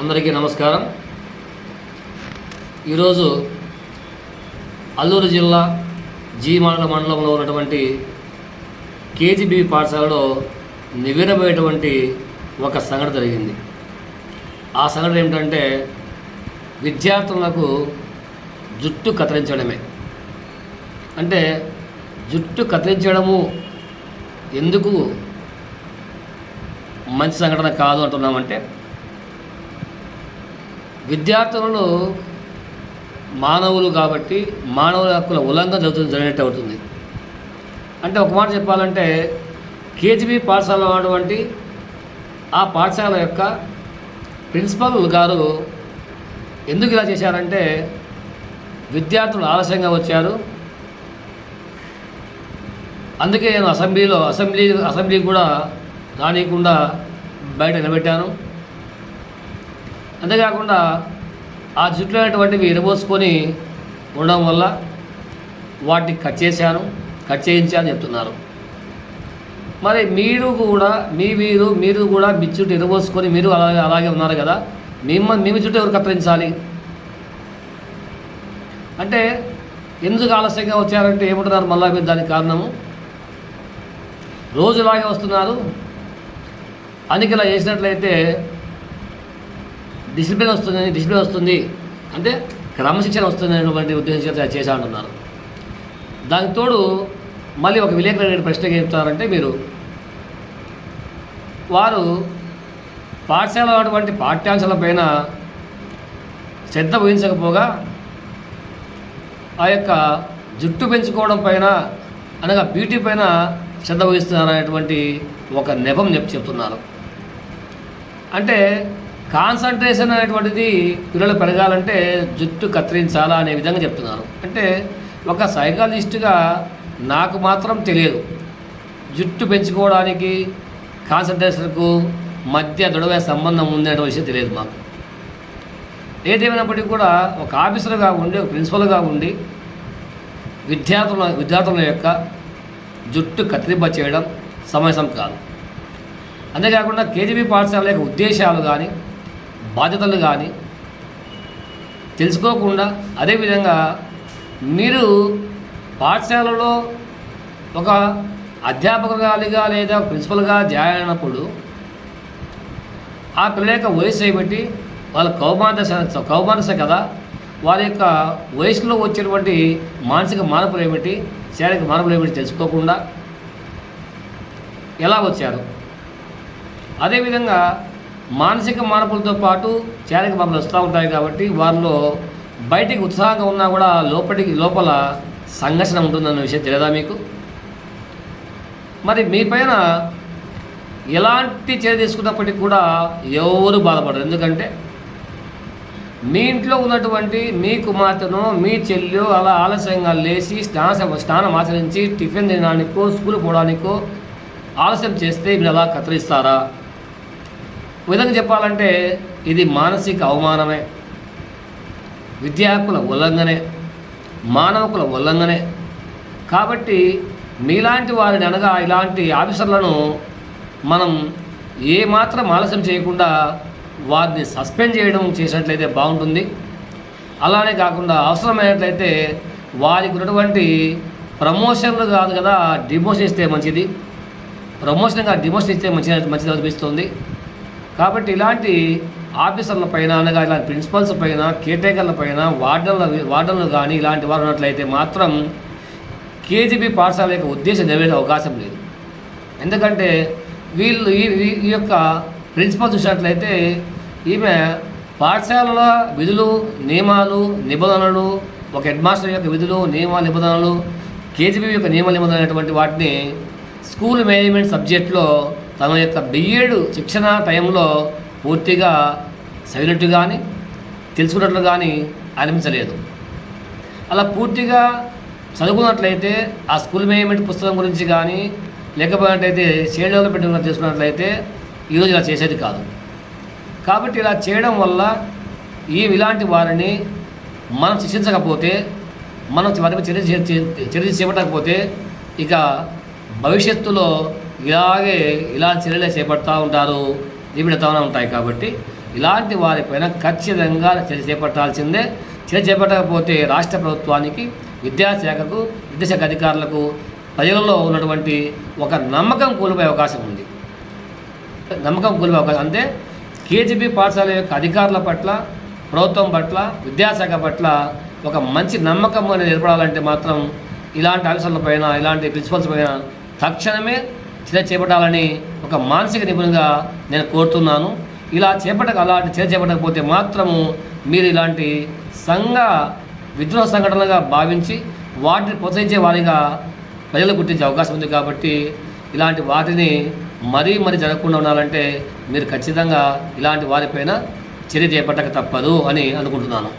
అందరికీ నమస్కారం. ఈరోజు అల్లూరు జిల్లా జీమాల మండలంలో ఉన్నటువంటి కేజీబీ పాఠశాలలో నివేదమైనటువంటి ఒక సంఘటన జరిగింది. ఆ సంఘటన ఏమిటంటే విద్యార్థులకు జుట్టు కత్తిరించడమే. అంటే జుట్టు కత్తిరించడము ఎందుకు మంచి సంఘటన కాదు అంటున్నామంటే విద్యార్థులను మానవులు కాబట్టి మానవుల హక్కుల ఉల్లంఘన జరుగుతుంది జరిగినట్టు అవుతుంది. అంటే ఒక మాట చెప్పాలంటే కేజీబీ పాఠశాల ఉన్నటువంటి ఆ పాఠశాల యొక్క ప్రిన్సిపల్ గారు ఎందుకు ఇలా చేశారంటే విద్యార్థులు ఆలస్యంగా వచ్చారు. అందుకే నేను అసెంబ్లీలో అసెంబ్లీ అసెంబ్లీ కూడా రానియకుండా బయట నిలబెట్టాను. అంతేకాకుండా ఆ జుట్లు అనేటువంటివి ఇరబోసుకొని ఉండడం వల్ల వాటిని కట్ చేశాను కట్ చేయించాను చెప్తున్నారు. మరి మీరు కూడా మీ వీరు మీరు కూడా మీ చుట్టూ ఇరబోసుకొని మీరు అలాగే అలాగే ఉన్నారు కదా మిమ్మ మీ చుట్టూ ఎవరు కత్తిరించాలి? అంటే ఎందుకు ఆలస్యంగా వచ్చారంటే ఏమంటున్నారు? మళ్ళా మీరు దానికి కారణము? రోజులాగే వస్తున్నారు. అనికిలా ఇలా చేసినట్లయితే డిసిప్లిన్ వస్తుంది డిసిప్లిన్ వస్తుంది. అంటే క్రమశిక్షణ వస్తుంది అనేటువంటి ఉద్దేశంతో చేశా అంటున్నారు. దానికి తోడు మళ్ళీ ఒక విలేకరుడు ప్రశ్న చెప్తారంటే మీరు వారు పాఠశాల అటువంటి పాఠ్యాంశాల పైన శ్రద్ధ వహించకపోగా ఆ యొక్క జుట్టు పెంచుకోవడం పైన అనగా బ్యూటీ పైన శ్రద్ధ వహిస్తున్నారు అనేటువంటి ఒక నెపం చెప్పి చెప్తున్నారు. అంటే కాన్సన్ట్రేషన్ అనేటువంటిది పిల్లలు పెరగాలంటే జుట్టు కత్తిరించాలా అనే విధంగా చెప్తున్నారు. అంటే ఒక సైకాలజిస్ట్గా నాకు మాత్రం తెలియదు. జుట్టు పెంచుకోవడానికి కాన్సన్ట్రేషన్కు మధ్య దొడవే సంబంధం ఉంది అనే విషయం తెలియదు మాకు. ఏదేమైనప్పటికీ కూడా ఒక ఆఫీసర్గా ఉండి ఒక ప్రిన్సిపల్గా ఉండి విద్యార్థుల విద్యార్థుల యొక్క జుట్టు కత్తిరింప చేయడం సమంజసం కాదు. అంతేకాకుండా కేజీబీ పాఠశాల యొక్క ఉద్దేశాలు కానీ బాధ్యతలు కానీ తెలుసుకోకుండా అదేవిధంగా మీరు పాఠశాలలో ఒక అధ్యాపకురాలిగా లేదా ప్రిన్సిపల్గా జాయిన్ అయినప్పుడు ఆ పిల్లల యొక్క వయసు ఏమిటి? వాళ్ళ కౌమారదశ కౌమారదశ కదా. వారి యొక్క వయసులో వచ్చేటువంటి మానసిక మార్పులు ఏమిటి? శారీరక మార్పులు ఏమిటి? తెలుసుకోకుండా ఎలా వచ్చారు? అదేవిధంగా మానసిక మార్పులతో పాటు శారీరక మార్పులు వస్తూ ఉంటాయి కాబట్టి వారిలో బయటికి ఉత్సాహంగా ఉన్నా కూడా లోపలికి లోపల సంఘర్షణ ఉంటుందన్న విషయం తెలియదా మీకు? మరి మీ పైన ఎలాంటి చర్య తీసుకున్నప్పటికీ కూడా ఎవరు బాధపడరు. ఎందుకంటే మీ ఇంట్లో ఉన్నటువంటి మీ కుమార్తెను మీ చెల్లి అలా ఆలస్యంగా లేచి స్నాన స్నానం ఆచరించి టిఫిన్ తినడానికో స్కూల్ పోవడానికో ఆలస్యం చేస్తే మీరు అలా కత్తిరిస్తారా? విధంగా చెప్పాలంటే ఇది మానసిక అవమానమే విద్యా హక్కుల ఉల్లంఘనే మానవకుల ఉల్లంఘనే. కాబట్టి మీలాంటి వారిని అనగా ఇలాంటి ఆఫీసర్లను మనం ఏమాత్రం ఆలస్యం చేయకుండా వారిని సస్పెండ్ చేయడం చేసినట్లయితే బాగుంటుంది. అలానే కాకుండా అవసరమైనట్లయితే వారికి ఉన్నటువంటి ప్రమోషన్లు కాదు కదా డిమోషన్ ఇస్తే మంచిది. ప్రమోషన్గా డిమోషన్ ఇస్తే మంచి మంచిది అనిపిస్తుంది. కాబట్టి ఇలాంటి ఆఫీసర్ల పైన అనగా ఇలాంటి ప్రిన్సిపల్స్ పైన కేటేకర్ల పైన వార్డన్ల వార్డన్లు కానీ ఇలాంటి వారు ఉన్నట్లయితే మాత్రం కేజీబీ పాఠశాల యొక్క ఉద్దేశం నెరవేరే అవకాశం లేదు. ఎందుకంటే వీళ్ళు ఈ యొక్క ప్రిన్సిపల్ చూసినట్లయితే ఈమె పాఠశాలల విధులు నియమాలు నిబంధనలు ఒక హెడ్ మాస్టర్ యొక్క విధులు నియమ నిబంధనలు కేజీబీ యొక్క నియమ నిబంధనలు అనేటువంటి వాటిని స్కూల్ మేనేజ్మెంట్ సబ్జెక్ట్లో తన యొక్క బిఎడ్ శిక్షణ టైంలో పూర్తిగా చదివినట్టు కానీ తెలుసుకున్నట్లు కానీ అనిపించలేదు. అలా పూర్తిగా చదువుకున్నట్లయితే ఆ స్కూల్ మేనేజ్మెంట్ పుస్తకం గురించి కానీ లేకపోయినట్లయితే చైల్డ్ డెవలప్మెంట్ గురించి తెలుసుకున్నట్లయితే ఈరోజు ఇలా చేసేది కాదు. కాబట్టి ఇలా చేయడం వల్ల ఈ ఇలాంటి వారిని మనం శిక్షించకపోతే మనం వారిపై చర్య చర్య చేపట్టకపోతే ఇక భవిష్యత్తులో ఇలాగే ఇలా చర్యలు చేపడుతూ ఉంటారు నిబిడతానే ఉంటాయి కాబట్టి ఇలాంటి వారిపైన ఖచ్చితంగా చర్య చేపట్టాల్సిందే. చర్య చేపట్టకపోతే రాష్ట్ర ప్రభుత్వానికి విద్యాశాఖకు విద్యాశాఖ అధికారులకు ప్రజలలో ఉన్నటువంటి ఒక నమ్మకం కోల్పోయే అవకాశం ఉంది. నమ్మకం కోల్పోయే అవకాశం అంటే కేజీబీ పాఠశాల యొక్క అధికారుల పట్ల ప్రభుత్వం పట్ల విద్యాశాఖ పట్ల ఒక మంచి నమ్మకం అనేది ఏర్పడాలంటే మాత్రం ఇలాంటి ఆఫీసర్ల పైన ఇలాంటి ప్రిన్సిపల్స్ పైన తక్షణమే చర్య చేపట్టాలని ఒక మానసిక నిపుణుగా నేను కోరుతున్నాను. ఇలా చేపట్టక అలాంటి చర్య చేపట్టకపోతే మాత్రము మీరు ఇలాంటి సంఘ విద్రోహ సంఘటనలుగా భావించి వాటిని ప్రోత్సహించే వారిగా ప్రజలు గుర్తించే అవకాశం ఉంది కాబట్టి ఇలాంటి వాటిని మరీ మరీ జరగకుండా ఉండాలంటే మీరు ఖచ్చితంగా ఇలాంటి వారిపైన చర్య చేపట్టక తప్పదు అని అనుకుంటున్నాను.